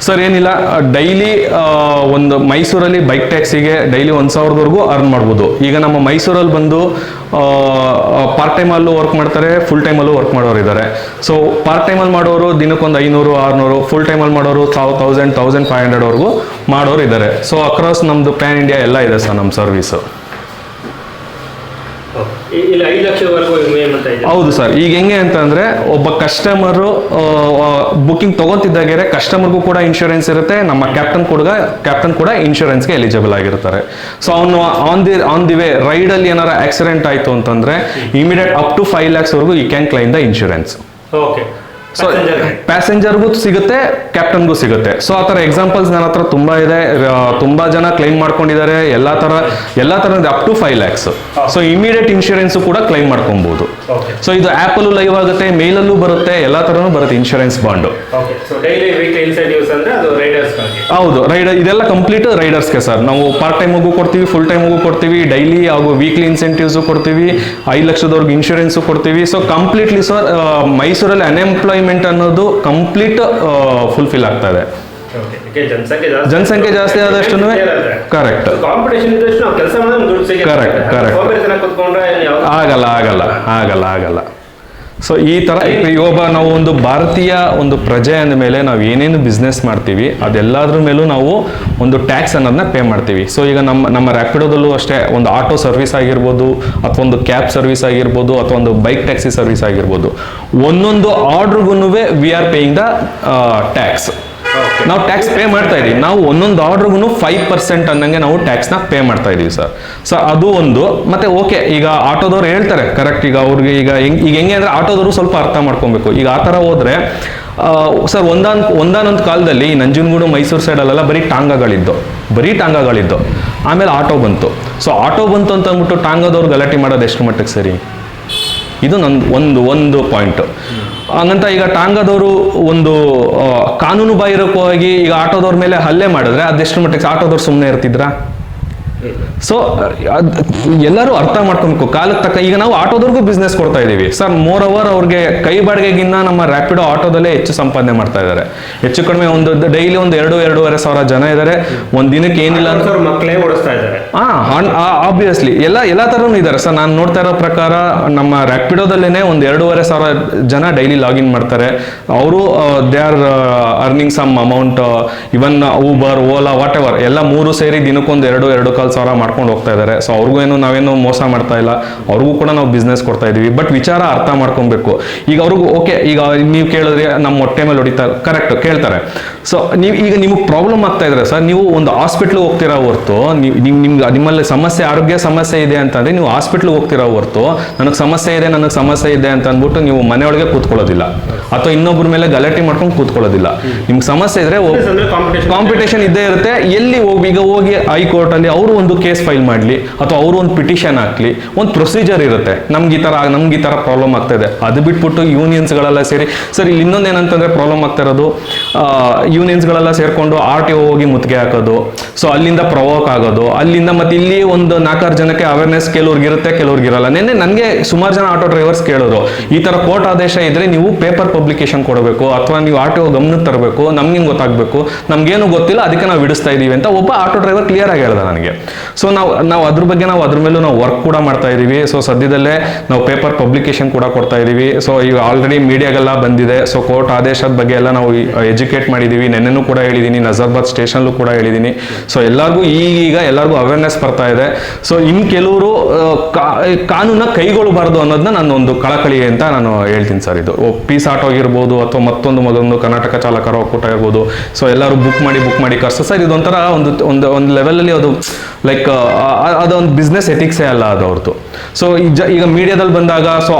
Sir, ಏನಿಲ್ಲ daily ಒಂದು ಮೈಸೂರಲ್ಲಿ ಬೈಕ್ ಟ್ಯಾಕ್ಸಿಗೆ ಡೈಲಿ ಒಂದು ಸಾವಿರದವರೆಗೂ ಅರ್ನ್ ಮಾಡ್ಬೋದು. ಈಗ ನಮ್ಮ ಮೈಸೂರಲ್ಲಿ ಬಂದು ಪಾರ್ಟ್ ಟೈಮಲ್ಲೂ ವರ್ಕ್ ಮಾಡ್ತಾರೆ ಫುಲ್ ಟೈಮಲ್ಲೂ ವರ್ಕ್ ಮಾಡೋರು ಇದ್ದಾರೆ. ಸೊ ಪಾರ್ಟ್ ಟೈಮಲ್ಲಿ ಮಾಡೋರು ದಿನಕ್ಕೊಂದು ಐನೂರು, ಆರುನೂರು ಫುಲ್ ಟೈಮಲ್ಲಿ ಮಾಡೋರು ತಾವು ತೌಸಂಡ್ ತೌಸಂಡ್ ಫೈವ್ ಹಂಡ್ರೆಡ್ವರೆಗೂ ಮಾಡೋರು ಇದ್ದಾರೆ. ಸೊ ಅಕ್ರಾಸ್ ನಮ್ಮದು ಪ್ಯಾನ್ ಇಂಡಿಯಾ ಎಲ್ಲ ಇದೆ ಸರ್ ನಮ್ಮ ಸರ್ವಿಸು ಇ- ಇಲ್ಲಿ ಐದು ಲಕ್ಷದವರೆಗೂ ವಿಮೆ ಅಂತ ಇದೆ ಹೌದು ಸರ್. ಈಗ ಹೆಂಗೆ ಅಂತಂದ್ರೆ ಒಬ್ಬ ಕಸ್ಟಮರು ಬುಕಿಂಗ್ ತಗೋತಿದ್ದಾಗೆ ಕಸ್ಟಮರ್ಗೂ ಕೂಡ ಇನ್ಶೂರೆನ್ಸ್ ಇರುತ್ತೆ. ನಮ್ಮ ಕ್ಯಾಪ್ಟನ್ ಕೂಡ ಕ್ಯಾಪ್ಟನ್ ಕೂಡ ಇನ್ಶೂರೆನ್ಸ್ಗೆ ಎಲಿಜಿಬಲ್ ಆಗಿರ್ತಾರೆ. ಸೊ ಅವನು on the on the way ರೈಡಲ್ಲಿ ಏನಾರ ಆಕ್ಸಿಡೆಂಟ್ ಆಯಿತು ಅಂತಂದ್ರೆ ಇಮಿಡಿಯೇಟ್ ಅಪ್ ಟು ಫೈವ್ ಲ್ಯಾಕ್ಸ್ವರೆಗೂ ಈ can claim the insurance okay so ಪ್ಯಾಸೆಂಜರ್ಗೂ ಸಿಗುತ್ತೆ ಕ್ಯಾಪ್ಟನ್ಗೂ ಸಿಗುತ್ತೆ. ಸೊ ಆ ಥರ ಎಕ್ಸಾಂಪಲ್ಸ್ ನನ್ನ ಹತ್ರ ತುಂಬಾ ಇದೆ. ತುಂಬ ಜನ ಕ್ಲೈಮ್ ಮಾಡ್ಕೊಂಡಿದ್ದಾರೆ. ಎಲ್ಲ ತರ ಎಲ್ಲಾ ಥರದ up to five lakhs so immediate insurance ಕೂಡ ಕ್ಲೈಮ್ ಮಾಡ್ಕೊಬಹುದು ಓಕೆ ಸೊ ಇದು ಆ್ಯಪಲ್ಲೂ ಲೈವ್ ಆಗುತ್ತೆ ಮೇಲಲ್ಲೂ ಬರುತ್ತೆ ಎಲ್ಲ ಥರನೂ ಬರುತ್ತೆ ಇನ್ಶೂರೆನ್ಸ್ ಬಾಂಡು ಹೌದು ರೈಡರ್ ಇದೆಲ್ಲ ಕಂಪ್ಲೀಟ್ ರೈಡರ್ಸ್ಗೆ ಸರ್ ನಾವು ಪಾರ್ಟ್ ಟೈಮ್ಗೂ ಕೊಡ್ತೀವಿ ಫುಲ್ ಟೈಮ್ಗೂ ಕೊಡ್ತೀವಿ ಡೈಲಿ ಹಾಗೂ ವೀಕ್ಲಿ ಇನ್ಸೆಂಟಿವ್ಸು ಕೊಡ್ತೀವಿ ಐದು ಲಕ್ಷದವರೆಗೆ ಇನ್ಶೂರೆನ್ಸು ಕೊಡ್ತೀವಿ. ಸೊ ಕಂಪ್ಲೀಟ್ಲಿ ಸರ್ ಮೈಸೂರಲ್ಲಿ ಅನ್ಎಂಪ್ಲಾಯ್ಮೆಂಟ್ ಅನ್ನೋದು ಕಂಪ್ಲೀಟ್ ಫುಲ್ಫಿಲ್ ಆಗ್ತಾ ಇದೆ. ಜನಸಂಖ್ಯೆ ಜಾಸ್ತಿ ಆದಷ್ಟು ಕರೆಕ್ಟ್ ಕರೆಕ್ಟ್ ಕರೆಕ್ಟ್ ಆಗಲ್ಲ ಆಗಲ್ಲ ಆಗಲ್ಲ ಆಗಲ್ಲ. ಸೊ ಈ ಥರ ಇವಾಗ ನಾವು ಒಂದು ಭಾರತೀಯ ಒಂದು ಪ್ರಜೆ ಅಂದ ಮೇಲೆ ನಾವು ಏನೇನು ಬಿಸ್ನೆಸ್ ಮಾಡ್ತೀವಿ, ಅದೆಲ್ಲದ್ರ ಮೇಲೂ ನಾವು ಒಂದು ಟ್ಯಾಕ್ಸ್ ಅನ್ನೋದನ್ನ ಪೇ ಮಾಡ್ತೀವಿ ಸೊ ಈಗ ನಮ್ಮ ನಮ್ಮ ರ್ಯಾಪಿಡೋದಲ್ಲೂ ಅಷ್ಟೇ ಒಂದು ಆಟೋ ಸರ್ವಿಸ್ ಆಗಿರ್ಬೋದು, ಅಥವಾ ಒಂದು ಕ್ಯಾಬ್ ಸರ್ವಿಸ್ ಆಗಿರ್ಬೋದು, ಅಥವಾ ಒಂದು ಬೈಕ್ ಟ್ಯಾಕ್ಸಿ ಸರ್ವಿಸ್ ಆಗಿರ್ಬೋದು ಒಂದೊಂದು ಆರ್ಡ್ರಿಗೂ we are paying the tax. ನಾವು ಟ್ಯಾಕ್ಸ್ ಪೇ ಮಾಡ್ತಾ ಇದೀವಿ. ನಾವು ಒಂದೊಂದು ಆರ್ಡ್ರಿಗೂ ಫೈವ್ ಪರ್ಸೆಂಟ್ ಅನ್ನಂಗೆ ನಾವು ಟ್ಯಾಕ್ಸ್ನ ಪೇ ಮಾಡ್ತಾ ಇದೀವಿ ಸರ್ ಸೊ ಅದು ಒಂದು. ಮತ್ತೆ ಓಕೆ ಈಗ ಆಟೋದವ್ರು ಹೇಳ್ತಾರೆ ಕರೆಕ್ಟ್ ಈಗ ಅವ್ರಿಗೆ ಈಗ ಹೆಂಗ್, ಈಗ ಹೆಂಗೆ ಅಂದ್ರೆ ಆಟೋದವರು ಸ್ವಲ್ಪ ಅರ್ಥ ಮಾಡ್ಕೊಬೇಕು. ಈಗ ಆ ಥರ ಹೋದ್ರೆ ಸರ್ ಒಂದಾನ್, ಒಂದಾನೊಂದು ಕಾಲದಲ್ಲಿ ನಂಜನಗೂಡು, ಮೈಸೂರು ಸೈಡಲ್ಲೆಲ್ಲ ಬರೀ ಟಾಂಗಾಗಳಿದ್ದು. ಬರೀ ಟಾಂಗಾಗಳಿದ್ದು. ಆಮೇಲೆ ಆಟೋ ಬಂತು. ಸೊ ಆಟೋ ಬಂತು ಅಂತ ಅಂದ್ಬಿಟ್ಟು ಟಾಂಗದವ್ರು ಗಲಾಟೆ ಮಾಡೋದು ಎಷ್ಟು ಮಟ್ಟಕ್ಕೆ ಸರಿ? ಇದು ನಂದು ಒಂದು ಒಂದು ಪಾಯಿಂಟ್ ಹಂಗಂತ ಈಗ ಟಾಂಗದವರು ಒಂದು ಆ, ಕಾನೂನು ಬಾಹಿರಕವಾಗಿ ಈಗ ಆಟೋದವ್ರ ಮೇಲೆ ಹಲ್ಲೆ ಮಾಡಿದ್ರೆ ಅದೆಷ್ಟು ಮಟ್ಟಿಗೆ ಆಟೋದವ್ರು ಸುಮ್ಮನೆ ಇರ್ತಿದ್ರಾ? ಸೊ ಎಲ್ಲರೂ ಅರ್ಥ ಮಾಡ್ಕೊಬೇಕು. ಕಾಲಕ್ಕೆ ತಕ್ಕ ಈಗ ನಾವು ಆಟೋದವ್ರಿಗೂ ಬಿಸ್ನೆಸ್ ಕೊಡ್ತಾ ಇದ್ದೀವಿ. ಸರ್ ಮೋರ್ ಅವರ್ ಅವ್ರಿಗೆ ಕೈ ಬಾಡಿಗೆಗಿನ್ನ ನಮ್ಮ ರ್ಯಾಪಿಡೋ ಆಟೋದಲ್ಲೇ ಹೆಚ್ಚು ಸಂಪಾದನೆ ಮಾಡ್ತಾ ಇದ್ದಾರೆ. ಹೆಚ್ಚು ಕಡಿಮೆ ಒಂದು ಡೈಲಿ ಒಂದು ಎರಡು ಎರಡೂವರೆ ಸಾವಿರ ಜನ ಇದ್ದಾರೆ. ಒಂದ್ ದಿನಕ್ಕೆ ಏನಿಲ್ಲ ಮಕ್ಕಳೇ ಓಡಿಸ್ತಾ ಇದ್ದಾರೆ. ಹಾ ಆಬ್ವಿಯಸ್ಲಿ ಎಲ್ಲ ಎಲ್ಲ ತರನು ಇದ್ದಾರೆ. ಸರ್ ನಾನು ನೋಡ್ತಾ ಇರೋ ಪ್ರಕಾರ ನಮ್ಮ ರ್ಯಾಪಿಡೋದಲ್ಲೇನೆ ಒಂದು ಎರಡೂವರೆ ಸಾವಿರ ಜನ ಡೈಲಿ ಲಾಗಿನ್ ಮಾಡ್ತಾರೆ. ಅವರು they are earning some amount even Uber Ola whatever ಎಲ್ಲ ಮೂರು ಸೇರಿ ದಿನಕ್ಕೊಂದು ಎರಡು ಎರಡು ಕಾಲು ಸಾವಿರ ಮಾಡ್ಕೊಂಡು ಹೋಗ್ತಾ ಇದ್ದಾರೆ ಸೊ ಅವ್ರಿಗೂ ಏನು ನಾವೇನು ಮೋಸ ಮಾಡ್ತಾ ಇಲ್ಲ. ಅವ್ರಿಗೂ ಕೂಡ ನಾವು ಬಿಸ್ನೆಸ್ ಕೊಡ್ತಾ ಇದೀವಿ ಬಟ್ ವಿಚಾರ ಅರ್ಥ ಮಾಡ್ಕೊಬೇಕು. ಈಗ ಅವ್ರಿಗೂ ಓಕೆ ಈಗ ನೀವು ಕೇಳಿದ್ರೆ ನಮ್ಮ ಹೊಟ್ಟೆ ಮೇಲೆ ಹೊಡಿತಾ ಕರೆಕ್ಟ್ ಕೇಳ್ತಾರೆ. ಸೊ ನೀವು ಈಗ ನಿಮಗೆ ಪ್ರಾಬ್ಲಮ್ ಆಗ್ತಾ ಇದ್ರೆ ಸರ್ ನೀವು ಒಂದು ಹಾಸ್ಪಿಟ್ಲಿಗೆ ಹೋಗ್ತೀರಾ ಹೊರ್ತು ನೀವು ನಿಮ್ ನಿಮ್ಗೆ ನಿಮ್ಮಲ್ಲಿ ಸಮಸ್ಯೆ ಆರೋಗ್ಯ ಸಮಸ್ಯೆ ಇದೆ ಅಂತಂದ್ರೆ ನೀವು ಹಾಸ್ಪಿಟ್ಲಿಗೆ ಹೋಗ್ತೀರಾ ಹೊರ್ತು ನನಗೆ ಸಮಸ್ಯೆ ಇದೆ ನನಗೆ ಸಮಸ್ಯೆ ಇದೆ ಅಂತ ಅಂದ್ಬಿಟ್ಟು ನೀವು ಮನೆಯೊಳಗೆ ಕೂತ್ಕೊಳ್ಳೋದಿಲ್ಲ. ಅಥವಾ ಇನ್ನೊಬ್ಬರ ಮೇಲೆ ಗಲಾಟೆ ಮಾಡ್ಕೊಂಡು ಕೂತ್ಕೊಳ್ಳೋದಿಲ್ಲ. ನಿಮ್ಗೆ ಸಮಸ್ಯೆ ಇದ್ರೆ ಕಾಂಪಿಟೇಷನ್ ಇದ್ದೇ ಇರುತ್ತೆ. ಎಲ್ಲಿ ಹೋಗಿ ಈಗ ಹೋಗಿ ಹೈಕೋರ್ಟ್ ಅಲ್ಲಿ ಅವರು ಒಂದು ಕೇಸ್ ಫೈಲ್ ಮಾಡಲಿ ಅಥವಾ ಅವರು ಒಂದು ಪಿಟಿಷನ್ ಹಾಕ್ಲಿ, ಒಂದು ಪ್ರೊಸೀಜರ್ ಇರುತ್ತೆ. ನಮ್ಗೆ ಈ ಥರ, ನಮ್ಗೆ ಈ ಥರ ಪ್ರಾಬ್ಲಮ್ ಆಗ್ತಾ ಅದು ಬಿಟ್ಬಿಟ್ಟು ಯೂನಿಯನ್ಸ್ಗಳೆಲ್ಲ ಸೇರಿ, ಸರ್ ಇಲ್ಲಿ ಇನ್ನೊಂದು ಏನಂತಂದರೆ ಪ್ರಾಬ್ಲಮ್ ಆಗ್ತಾ ಇರೋದು ಯೂನಿಯನ್ಸ್ಗಳೆಲ್ಲ ಸೇರಿಕೊಂಡು ಆರ್ ಟಿ ಹೋಗಿ ಮುತ್ತಿಗೆ ಹಾಕೋದು ಸೊ ಅಲ್ಲಿಂದ ಪ್ರವೋಕ್ ಆಗೋದು, ಅಲ್ಲಿಂದ ಮತ್ತೆ ಇಲ್ಲಿ ಒಂದು ನಾಲ್ಕಾರು ಜನಕ್ಕೆ ಅವೇರ್ನೆಸ್ ಕೆಲವ್ರಿಗೆ ಇರುತ್ತೆ, ಕೆಲವ್ರಿಗೆ ಇರಲ್ಲ. ನಿನ್ನೆ ನನಗೆ ಸುಮಾರು ಜನ ಆಟೋ ಡ್ರೈವರ್ಸ್ ಕೇಳೋರು ಈ ಥರ ಕೋರ್ಟ್ ಆದೇಶ ಇದ್ದರೆ ನೀವು ಪೇಪರ್ ಪಬ್ಲಿಕೇಶನ್ ಕೊಡಬೇಕು, ಅಥವಾ ನೀವು ಆರ್ ಟಿ ಗಮನಕ್ಕೆ ತರಬೇಕು ನಮ್ಗೆ ಗೊತ್ತಾಗಬೇಕು, ನಮಗೇನು ಗೊತ್ತಿಲ್ಲ, ಅದಕ್ಕೆ ನಾವು ಬಿಡಿಸ್ತಾ ಇದ್ದೀವಿ ಅಂತ ಒಬ್ಬ ಆಟೋ ಡ್ರೈವರ್ ಕ್ಲಿಯರ್ ಆಗಿ ಹೇಳ್ದ ನನಗೆ. ಸೊ ನಾವು ನಾವು ಅದ್ರ ಬಗ್ಗೆ ನಾವು ಅದ್ರ ಮೇಲೂ ನಾವು ವರ್ಕ್ ಕೂಡ ಮಾಡ್ತಾ ಇದೀವಿ. ಸೊ ಸದ್ಯದಲ್ಲೇ ನಾವು ಪೇಪರ್ ಪಬ್ಲಿಕೇಶನ್ ಕೂಡ ಕೊಡ್ತಾ ಇದೀವಿ. ಸೊ ಈಗ ಆಲ್ರೆಡಿ ಮೀಡಿಯಾಗೆಲ್ಲ ಬಂದಿದೆ. ಸೊ ಕೋರ್ಟ್ ಆದೇಶದ ಬಗ್ಗೆ ಎಲ್ಲ ನಾವು ಎಜುಕೇಟ್ ಮಾಡಿದ್ದೀವಿ ನೆನ್ನೆನೂ ಕೂಡ ಹೇಳಿದ್ದೀನಿ ನಜರ್ಬಾದ್ ಸ್ಟೇಷನ್ಲೂ ಕೂಡ ಹೇಳಿದ್ದೀನಿ ಸೊ ಎಲ್ಲರಿಗೂ ಈಗೀಗ ಎಲ್ಲರಿಗೂ ಅವೇರ್ನೆಸ್ ಬರ್ತಾ ಇದೆ. ಸೊ ಇನ್ನು ಕೆಲವರು ಕಾನೂನ ಕೈಗೊಳ್ಳಬಾರ್ದು ಅನ್ನೋದನ್ನ ನಾನು ಒಂದು ಕಳಕಳಿ ಅಂತ ನಾನು ಹೇಳ್ತೀನಿ ಸರ್ ಇದು. ಪೀಸ್ ಆಟೋ ಆಗಿರ್ಬೋದು ಅಥವಾ ಮತ್ತೊಂದು ಮತ್ತೊಂದು ಕರ್ನಾಟಕ ಚಾಲಕರ ಒಕ್ಕೂಟ ಇರ್ಬೋದು. ಸೊ ಎಲ್ಲರೂ ಬುಕ್ ಮಾಡಿ ಬುಕ್ ಮಾಡಿ ಕರ್ಸ. ಸರ್ ಇದೊಂಥರ ಒಂದು ಒಂದು ಒಂದು ಲೆವೆಲಲ್ಲಿ ಅದು ಲೈಕ್ ಅದೊಂದು ಬಿಸ್ನೆಸ್ ಎಥಿಕ್ಸೇ ಅಲ್ಲ ಅದು ಅವ್ರದ್ದು ಸೊ ಈಗ ಮೀಡಿಯಾದಲ್ಲಿ ಬಂದಾಗ ಸೊ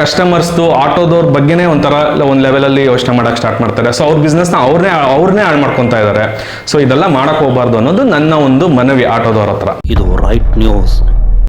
ಕಸ್ಟಮರ್ಸ್ದು ಆಟೋದವ್ರ ಬಗ್ಗೆನೇ ಒಂಥರ ಒಂದು ಲೆವೆಲಲ್ಲಿ ಯೋಚನೆ ಮಾಡೋಕ್ಕೆ ಸ್ಟಾರ್ಟ್ ಮಾಡ್ತಾರೆ. ಸೊ ಅವ್ರ ಬಿಸ್ನೆಸ್ನ ಅವ್ರನ್ನೇ ಅವ್ರನ್ನೇ ಹಾಳು ಮಾಡ್ಕೊತಾ ಇದ್ದಾರೆ ಸೊ ಇದೆಲ್ಲ ಮಾಡೋಕ್ಕೆ ಹೋಗ್ಬಾರ್ದು ಅನ್ನೋದು ನನ್ನ ಒಂದು ಮನವಿ ಆಟೋದವ್ರ ಹತ್ರ. ಇದು ರೈಟ್ ನ್ಯೂಸ್